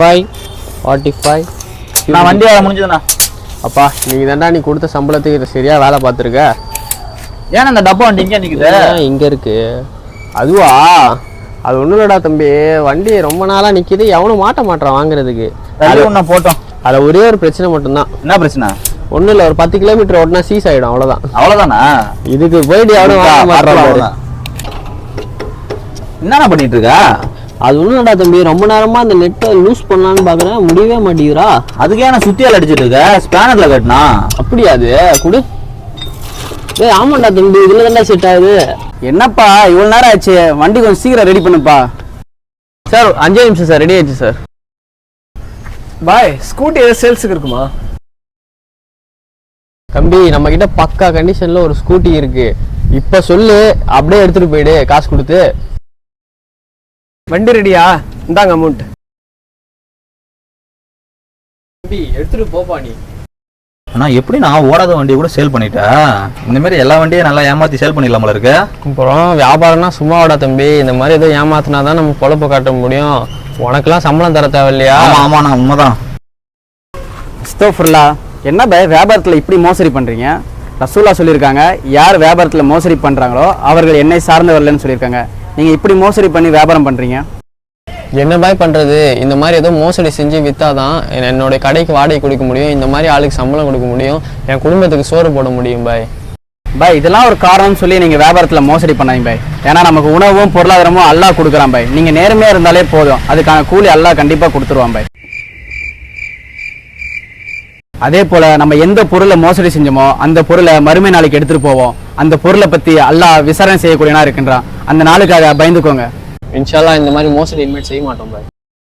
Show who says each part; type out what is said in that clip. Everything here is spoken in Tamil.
Speaker 1: ஃபைவ் ஃபார்ட்டி ஃபைவ்
Speaker 2: நான் வண்டி வேலை முடிஞ்சதுண்ணா.
Speaker 1: அப்பா. நீங்க தாண்டா நீ கொடுத்த சம்பளத்துக்கு சரியா வேலை பார்த்துருக்க?
Speaker 2: ஏன்னா இந்த டப்பா வண்டி இங்கே நிற்குது
Speaker 1: இங்க இருக்கு. அதுவா? அது ஒன்றும் இல்லடா தம்பி. வண்டி ரொம்ப நாளா நிக்குது. எவனும் மாட்ட மாட்டான் வாங்குறதுக்கு.
Speaker 2: ஒன்றா போட்டோம்.
Speaker 1: அதுல ஒரே ஒரு பிரச்சனை மட்டும்தான்.
Speaker 2: என்ன பிரச்சனை?
Speaker 1: ஒன்றும் இல்லை ஒரு பத்து கிலோமீட்டர் ஓட்டினா சீஸ் ஆயிடும் அவ்வளவுதான்.
Speaker 2: அவ்வளோதானா
Speaker 1: இதுக்கு போயிட்டு எவனும் வாங்க மாட்டான்.
Speaker 2: என்னண்ணா பண்ணிட்டு இருக்கா?
Speaker 1: அது ஒன்றும் இல்லடா தம்பி ரொம்ப நேரமா அந்த நெட்டை லூஸ் பண்ணலான்னு பார்க்குறேன் முடியவே மாட்டேங்கிறா
Speaker 2: அதுக்கே நான் சுத்தியால் அடிச்சிட்டு இருக்க. ஸ்பேனர்ல கட்டினா?
Speaker 1: அப்படியா அது? குடு. டேய் ஆமாண்டா தம்பி இதுல தான்டா செட் ஆகுது.
Speaker 3: என்னப்பா இவ்வளவு நேரம் ஆச்சு. வண்டி கொஞ்சம் சீக்கிரம் ரெடி பண்ணுப்பா.
Speaker 1: சார் அஞ்சே நிமிஷம் சார் ரெடி ஆயிடுச்சு சார்.
Speaker 4: பாய் ஸ்கூட்டி ஏதாவது சேல்ஸுக்கு இருக்குமா?
Speaker 1: தம்பி நம்ம கிட்ட பக்கா கண்டிஷன்ல ஒரு ஸ்கூட்டி இருக்கு. இப்ப சொல்லு அப்படியே எடுத்துட்டு போயிடு காசு கொடுத்து.
Speaker 4: வண்டி ரெடியா இந்தாங்க அமௌண்ட்
Speaker 1: தம்பி எடுத்துட்டு போப்பா நீ.
Speaker 2: அண்ணா எப்படி நான் ஓடாத வண்டியை கூட சேல் பண்ணிட்டா இந்த மாதிரி எல்லா வண்டியும் நல்லா ஏமாத்தி சேல் பண்ணிடலாமல இருக்கு?
Speaker 1: அப்புறம் வியாபாரம்னா சும்மாவாடா தம்பி. இந்த மாதிரி ஏதோ ஏமாத்தினா தான் நம்ம பொழப்பு காட்ட முடியும். உனக்கெல்லாம் சம்பளம் தர தேவையில்லையா?
Speaker 2: ஆமா ஆமாண்ணா உண்மைதான்.
Speaker 3: ஸ்டோஃபுல்லா என்ன பை வியாபாரத்தில் இப்படி மோசடி பண்ணுறீங்க ரசூலா சொல்லியிருக்காங்க யார் வியாபாரத்தில் மோசடி பண்ணுறாங்களோ அவர்கள் என்னை சார்ந்தவர்கள்னு சொல்லியிருக்காங்க. நீங்கள் இப்படி மோசடி பண்ணி வியாபாரம் பண்ணுறீங்க
Speaker 1: என்ன பாய் பண்றது? இந்த மாதிரி ஏதோ மோசடி செஞ்சு வித்தாதான் என்ன- என்னோட கடைக்கு வாடகை கொடுக்க முடியும் இந்த மாதிரி ஆளுக்கு சம்பளம் கொடுக்க முடியும் என் குடும்பத்துக்கு சோறு போட முடியும் பாய்.
Speaker 3: பாய் இதெல்லாம் ஒரு காரணம்னு சொல்லி நீங்கள் வியாபாரத்தில் மோசடி பண்ணாதீங்க பாய். ஏன்னா நமக்கு உணவும் பொருளாதாரமும் அல்லாஹ் கொடுக்குறான் பாய். நீங்கள் நேர்மையாக இருந்தாலே போதும். அதுக்கான கூலி அல்லாஹ் கண்டிப்பாக கொடுத்துருவான் பாய். அதே போல நம்ம எந்த பொருளை மோசடி செஞ்சோமோ அந்த பொருளை மறுமை நாளைக்கு எடுத்துட்டு போவோம். அந்த பொருளை பத்தி அல்லாஹ் விசாரணை செய்யக்கூடியனா இருக்கின்றான். அந்த நாளுக்காக பயந்துக்கோங்க.
Speaker 1: இன்ஷால்லா இந்த மாதிரி மோசடி இனிமேட் செய்ய மாட்டோம் பாய்.